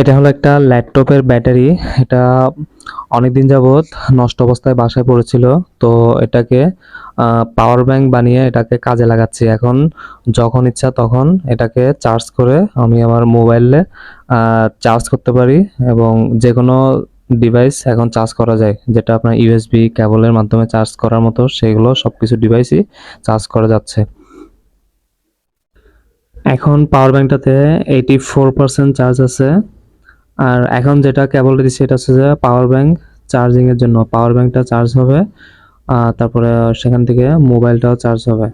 এটা হলো একটা ল্যাপটপের ব্যাটারি। এটা অনেকদিন যাবৎ নষ্ট অবস্থায় বাসায় পড়েছিল। তো এটাকে পাওয়ার ব্যাংক বানিয়ে এটাকে কাজে লাগাচ্ছি। এখন যখন ইচ্ছা তখন এটাকে চার্জ করে আমি আমার মোবাইলে চার্জ করতে পারি এবং যে কোনো ডিভাইস এখন চার্জ করা যায়। যেটা আপনার ইউএসবি কেবলের মাধ্যমে চার্জ করার মতো, সেগুলো সব কিছু ডিভাইসই চার্জ করা যাচ্ছে। এখন পাওয়ার ব্যাংকটাতে এইটি ফোর পার্সেন্ট চার্জ আছে। আর এখন যেটা কেবল দিচ্ছি, এটা হচ্ছে যে পাওয়ার ব্যাংক চার্জিংয়ের জন্য। পাওয়ার ব্যাংকটা চার্জ হবে তারপরে সেখান থেকে মোবাইলটাও চার্জ হবে।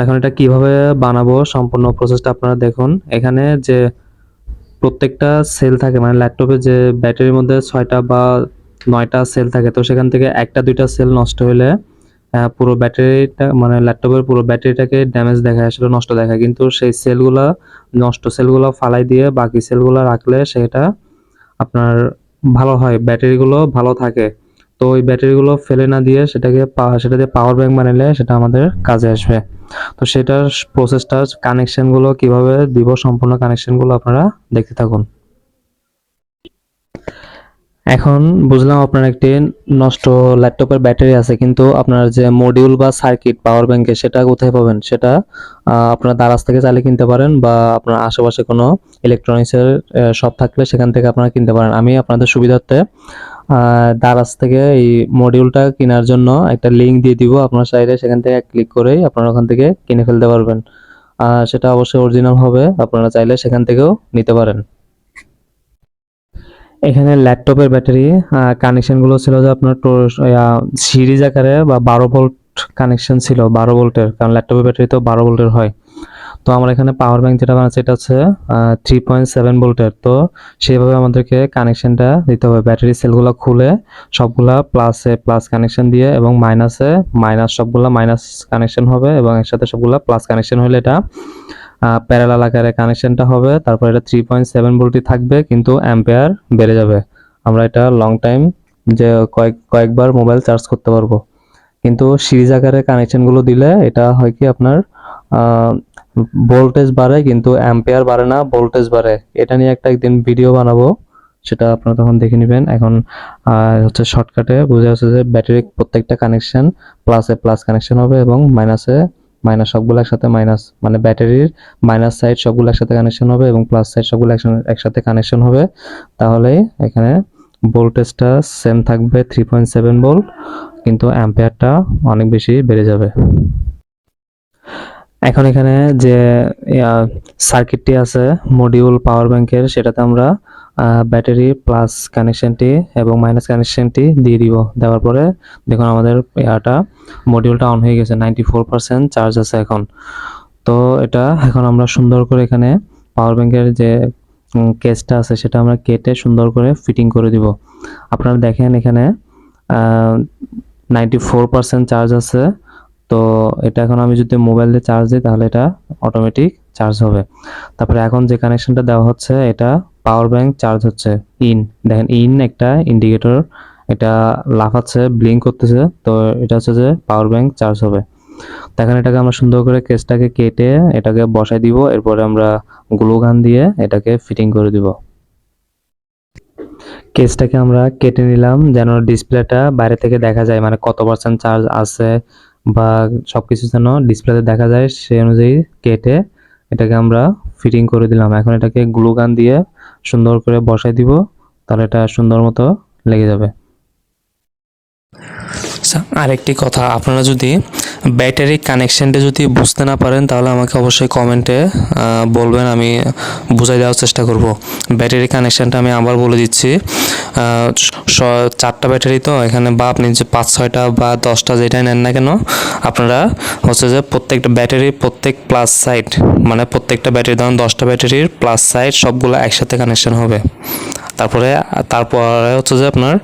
এখন এটা কীভাবে বানাবো, সম্পূর্ণ প্রসেসটা আপনারা দেখুন। এখানে যে প্রত্যেকটা সেল থাকে মানে ল্যাপটপে যে ব্যাটারির মধ্যে ছয়টা বা নয়টা সেল থাকে, তো সেখান থেকে একটা দুইটা সেল নষ্ট হলে পুরো ব্যাটারিটা মানে ল্যাপটপের পুরো ব্যাটারিটাকে ড্যামেজ দেখায় আসলে নষ্ট দেখায়। কিন্তু সেই সেলগুলা নষ্ট সেলগুলো ফালাই দিয়ে বাকি সেলগুলো রাখলে সেটা আপনার ভালো হয়, ব্যাটারিগুলো ভালো থাকে। তো ওই ব্যাটারিগুলো ফেলে না দিয়ে সেটাকে সেটা দিয়ে পাওয়ার ব্যাংক বানালে সেটা আমাদের কাজে আসবে। তো সেটার প্রসেসটা কানেকশনগুলো কীভাবে দিব, সম্পূর্ণ কানেকশনগুলো আপনারা দেখতে থাকুন। এখন বুঝলাম আপনার একটি নষ্ট ল্যাপটপের ব্যাটারি আছে, কিন্তু আপনার যে মডিউল বা সার্কিট পাওয়ার ব্যাংকে সেটা কোথায় পাবেন? সেটা আপনার দারাজ থেকে চাইলে কিনতে পারেন বা আপনার আশেপাশে কোনো ইলেকট্রনিক্সের শপ থাকলে সেখান থেকে আপনারা কিনতে পারেন। আমি আপনাদের সুবিধার্থে দারাজ থেকে এই মডিউলটা কেনার জন্য একটা লিঙ্ক দিয়ে দিব। আপনার চাইলে সেখান থেকে ক্লিক করেই আপনারা ওখান থেকে কিনে ফেলতে পারবেন। সেটা অবশ্যই অরিজিনাল হবে। আপনারা চাইলে সেখান থেকেও নিতে পারেন। এখানে ল্যাপটপের ব্যাটারি কানেকশনগুলো ছিল যে আপনার সিরিজ আকারে বা বারো ভোল্ট কানেকশন ছিল, বারো ভোল্টের কারণ ল্যাপটপের ব্যাটারি তো বারো ভোল্টের হয়। তো আমরা এখানে পাওয়ার ব্যাংক যেটা বানাচ্ছি, এটা হচ্ছে থ্রি পয়েন্ট সেভেন ভোল্টের তো সেইভাবে আমাদেরকে কানেকশনটা দিতে হবে। ব্যাটারি সেলগুলো খুলে সবগুলা প্লাসে প্লাস কানেকশন দিয়ে এবং মাইনাসে মাইনাস সবগুলা মাইনাস কানেকশন হবে এবং একসাথে সবগুলা প্লাস কানেকশন হলে এটা প্যারালাল আকারে কানেকশনটা হবে, তারপর এটা থ্রি পয়েন্ট সেভেন ভোল্টই থাকবে, কিন্তু অ্যাম্পেয়ার বেড়ে যাবে। আমরা এটা লং টাইম যে কয়েক, কয়েকবার মোবাইল চার্জ করতে পারব। কিন্তু সিরিজ আকারে কানেকশনগুলো দিলে এটা হয় কি আপনার ভোল্টেজ বাড়ে, কিন্তু অ্যাম্পেয়ার বাড়ে না ভোল্টেজ বাড়ে। এটা নিয়ে একটা একদিন ভিডিও বানাবো, সেটা আপনারা তখন দেখে নেবেন। এখন হচ্ছে শর্টকাটে বোঝা যাচ্ছে যে ব্যাটারি প্রত্যেকটা কানেকশন প্লাসে প্লাস কানেকশন হবে এবং মাইনাসে মাইনাস সবগুলো একসাথে মাইনাস মানে ব্যাটারির মাইনাস সাইড সবগুলো একসাথে কানেকশন হবে এবং প্লাস সাইড সবগুলো একসাথে- কানেকশন হবে। তাহলেই এখানে ভোল্টেজটা সেম থাকবে থ্রি পয়েন্ট সেভেন ভোল্ট কিন্তু অ্যাম্পেয়ারটা অনেক বেশি বেড়ে যাবে। এখন এখানে যে সার্কিটটি আছে মডিউল পাওয়ার ব্যাংকের সেটাতে আমরা ব্যাটারি প্লাস কানেকশনটি এবং মাইনাস কানেকশনটি দিয়ে দিব। দেওয়ার পরে দেখুন আমাদের ইয়াটা মডিউলটা অন হয়ে গেছে নাইনটি ফোর পার্সেন্ট চার্জ আছে এখন। তো এটা এখন আমরা সুন্দর করে এখানে পাওয়ার ব্যাংকের যে কেসটা আছে সেটা আমরা কেটে সুন্দর করে ফিটিং করে দিব। আপনারা দেখেন এখানে নাইনটি ফোর পার্সেন্ট চার্জ আছে। তো এটা এখন আমি যদি মোবাইল দিয়ে চার্জ দিই তাহলে এটা অটোমেটিক চার্জ হবে। তারপরে এখন যে কানেকশনটা দেওয়া হচ্ছে, এটা পাওয়ার ব্যাংক চার্জ হচ্ছে ইন। দেখেন, ইন একটা ইন্ডিকেটর এটা লাফাচ্ছে ব্লিঙ্ক করতেছে, তো এটা হচ্ছে যে পাওয়ার ব্যাংক চার্জ হবে। দেখেন, এটাকে আমরা সুন্দর করে কেসটাকে কেটে এটাকে বসাই দিব, এরপরে আমরা গ্লু গান দিয়ে এটাকে ফিটিং করে দিব। কেসটাকে আমরা কেটে নিলাম, যেন ডিসপ্লেটা বাইরে থেকে দেখা যায় মানে কত পার্সেন্ট চার্জ আছে বা সবকিছু যেন ডিসপ্লেতে দেখা যায়, সেই অনুযায়ী কেটে এটাকে আমরা ফিটিং করে দিলাম। এখন এটাকে গ্লুগান দিয়ে সুন্দর করে বসাই দিব, তাহলে এটা সুন্দর মতো লেগে যাবে। আচ্ছা আরেকটি কথা, আপনারা যদি ব্যাটারি কানেকশানটা যদি বুঝতে না পারেন, তাহলে আমাকে অবশ্যই কমেন্টে বলবেন, আমি বুঝাই দেওয়ার চেষ্টা করব। ব্যাটারি কানেকশানটা আমি আবার বলে দিচ্ছি। চারটা ব্যাটারি তো, এখানে বা আপনি যে পাঁচ, ছয়টা বা দশটা যেটাই নেন না কেন, আপনারা হচ্ছে যে প্রত্যেকটা ব্যাটারির প্রত্যেক প্লাস সাইড মানে প্রত্যেকটা ব্যাটারি, ধরুন দশটা ব্যাটারির প্লাস সাইড সবগুলো একসাথে কানেকশন হবে। তারপরে তারপরে হচ্ছে যে আপনার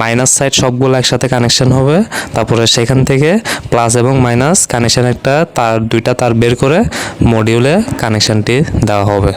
মাইনাস সাইড সবগুলো একসাথে কানেকশন হবে। তারপরে সেখান থেকে প্লাস এবং মাইনাস কানেকশন একটা তার, দুইটা তার বের করে মডিউলে কানেকশনটি দেওয়া হবে।